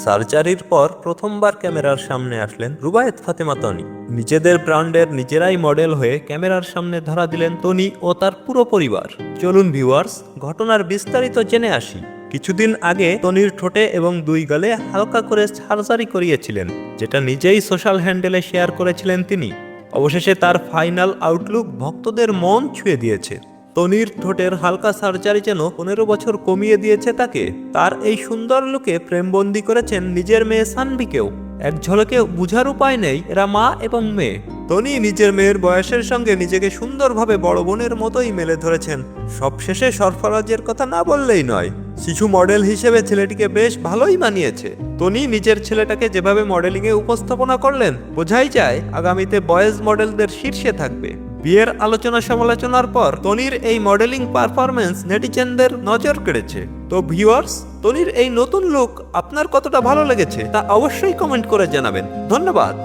সার্জারির পর প্রথমবার ক্যামেরার সামনে আসলেন রুবায়েত ফাতেমা তনি। নিজেদের ব্র্যান্ডের নিজেরাই মডেল হয়ে ক্যামেরার সামনে ধরা দিলেন তনি ও তার পুরো পরিবার। চলুন ভিউয়ার্স, ঘটনার বিস্তারিত জেনে আসি। কিছুদিন আগে তনির ঠোঁটে এবং দুই গালে হালকা করে সার্জারি করিয়েছিলেন, যেটা নিজেই সোশ্যাল হ্যান্ডেলে শেয়ার করেছিলেন তিনি। অবশেষে তার ফাইনাল আউটলুক ভক্তদের মন ছুঁয়ে দিয়েছে। তনির ঠোঁটের হালকা সার্জারি যেন পনেরো বছর কমিয়ে দিয়েছে তাকে, তার এই সুন্দর লুকে প্রেমবন্দি করেছেন নিজের মেয়ে সানভিকেও। এক ঝলকে বুঝার উপায় নেই, এরা মা এবং মেয়ে। তনি নিজের মেয়ের বয়সের সঙ্গে নিজেকে সুন্দরভাবে বড় বোনের মতোই মেলে ধরেছেন। সবশেষে সরফরাজের কথা না বললেই নয়, শিশু মডেল হিসেবে ছেলেটিকে বেশ ভালোই মানিয়েছে। তনি নিজের ছেলেটাকে যেভাবে মডেলিংয়ে উপস্থাপনা করলেন, বোঝাই যায় আগামীতে বয়েজ মডেলদের শীর্ষে থাকবে। বিয়ের আলোচনা সমালোচনার পর তনির এই মডেলিং পারফরমেন্স নেটিজেনদের নজর কেড়েছে। তো ভিউয়ার্স তনির এই নতুন লুক আপনার কতটা ভালো লেগেছে তা অবশ্যই কমেন্ট করে জানাবেন। ধন্যবাদ।